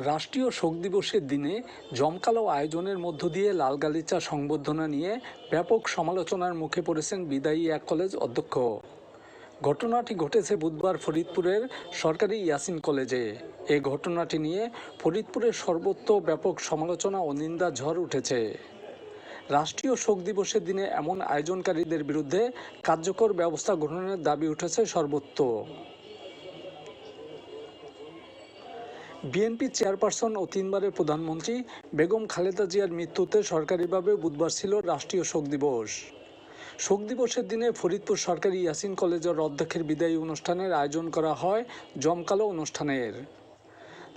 রাষ্ট্রীয় শোক দিবসের দিনে জমকালো আয়োজনের মধ্য দিয়ে লাল গালিচা সংবর্ধনা নিয়ে ব্যাপক সমালোচনার মুখে পড়েছেন বিদায়ী এক কলেজ অধ্যক্ষ। ঘটনাটি ঘটেছে বুধবার ফরিদপুরের সরকারি ইয়াসিন কলেজে। এই ঘটনাটি নিয়ে ফরিদপুরের সর্বত্র ব্যাপক সমালোচনা ও নিন্দা ঝড় উঠেছে। রাষ্ট্রীয় শোক দিবসের দিনে এমন আয়োজনকারীদের বিরুদ্ধে কার্যকর ব্যবস্থা গ্রহণের দাবি উঠেছে সর্বত্র। বিএনপি চেয়ারপারসন ও তিনবারের প্রধানমন্ত্রী বেগম খালেদা জিয়ার মৃত্যুতে সরকারিভাবে বুধবার ছিল রাষ্ট্রীয় শোক দিবস। শোক দিবসের দিনে ফরিদপুর সরকারি ইয়াসিন কলেজের অধ্যক্ষের বিদায়ী অনুষ্ঠানের আয়োজন করা হয় জমকালো অনুষ্ঠানের।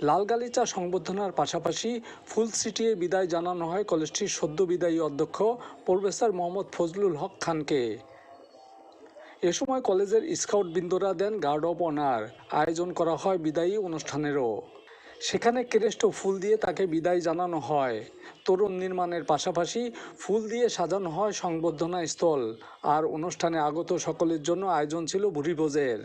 লালগালিচা সংবর্ধনার পাশাপাশি ফুল ছিটিয়ে বিদায় জানানো হয় কলেজটির সদ্য বিদায়ী অধ্যক্ষ প্রফেসর মোহাম্মদ ফজলুল হক খানকে। এ সময় কলেজের স্কাউট বৃন্দরা দেন গার্ড অব অনার। আয়োজন করা হয় বিদায়ী অনুষ্ঠানেরও। সেখানে ক্রেস্ট ফুল দিয়ে তাকে বিদায় জানানো হয়। তরুণ নির্মাণের পাশাপাশি ফুল দিয়ে সাজানো হয় সংবর্ধনা স্থল আর অনুষ্ঠানে আগত সকলের জন্য আয়োজন ছিল ভুরিভোজের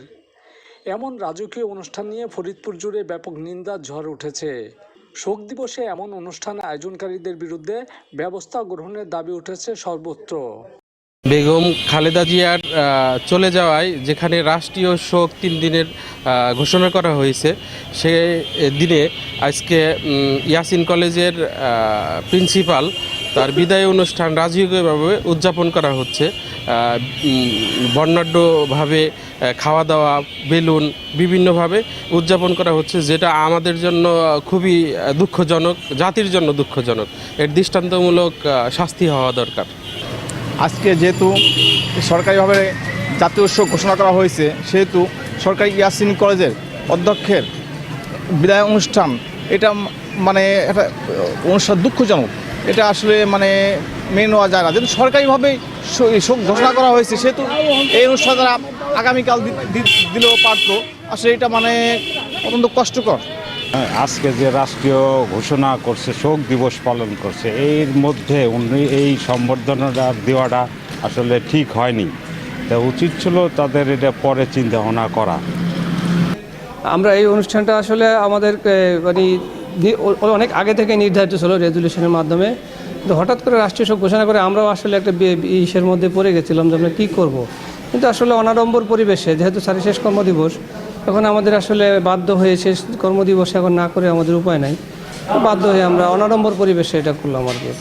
এমন রাজকীয় অনুষ্ঠান নিয়ে ফরিদপুর জুড়ে ব্যাপক নিন্দার ঝড় উঠেছে। শোক দিবসে এমন অনুষ্ঠান আয়োজনকারীদের বিরুদ্ধে ব্যবস্থা গ্রহণের দাবি উঠেছে সর্বত্র। বেগম খালেদা জিয়ার চলে যাওয়ায় যেখানে রাষ্ট্রীয় শোক তিন দিনের ঘোষণা করা হয়েছে, সে দিনে আজকে ইয়াসিন কলেজের প্রিন্সিপাল তার বিদায় অনুষ্ঠান রাজকীয়ভাবে উদযাপন করা হচ্ছে বর্ণাঢ্যভাবে খাওয়া দাওয়া বেলুন বিভিন্নভাবে উদযাপন করা হচ্ছে, যেটা আমাদের জন্য খুবই দুঃখজনক, জাতির জন্য দুঃখজনক। এর দৃষ্টান্তমূলক শাস্তি হওয়া দরকার। আজকে যেহেতু সরকারিভাবে জাতীয় উৎসব ঘোষণা করা হয়েছে, সেহেতু সরকারি ইয়াসিন কলেজের অধ্যক্ষের বিদায় অনুষ্ঠান, এটা মানে একটা অনুষ্ঠান দুঃখজনক। এটা আসলে মানে মেনে নেওয়া যায় না। যেহেতু সরকারিভাবে শো- শোক ঘোষণা করা হয়েছে, সেহেতু এই অনুষ্ঠান তারা আগামীকাল দিলেও পারতো। আসলে এটা মানে অত্যন্ত কষ্টকর। আজকে যে রাষ্ট্রীয় ঘোষণা করছে, শোক দিবস পালন করছে, এর মধ্যে উনি এই সম্বর্ধনাটা দেওয়াটা আসলে ঠিক হয়নি। তা উচিত ছিল তাদের এটা পরে চিন্তা ভাবনা করা। আমরা এই অনুষ্ঠানটা আসলে আমাদের মানে অনেক আগে থেকে নির্ধারিত ছিল রেজলিউশনের মাধ্যমে। হঠাৎ করে রাষ্ট্রীয় শোক ঘোষণা করে আমরাও আসলে একটা ইসের মধ্যে পড়ে গেছিলাম যে আমরা কী করব। কিন্তু আসলে অনাডম্বর পরিবেশে, যেহেতু সারি শেষ কর্মদিবস, এখন আমাদের আসলে বাধ্য হয়ে শেষ কর্মদিবস এখন না করে আমাদের উপায় নাই। বাধ্য হয়ে আমরা অনাডম্বর পরিবেশে এটা করলাম আর কি এটা।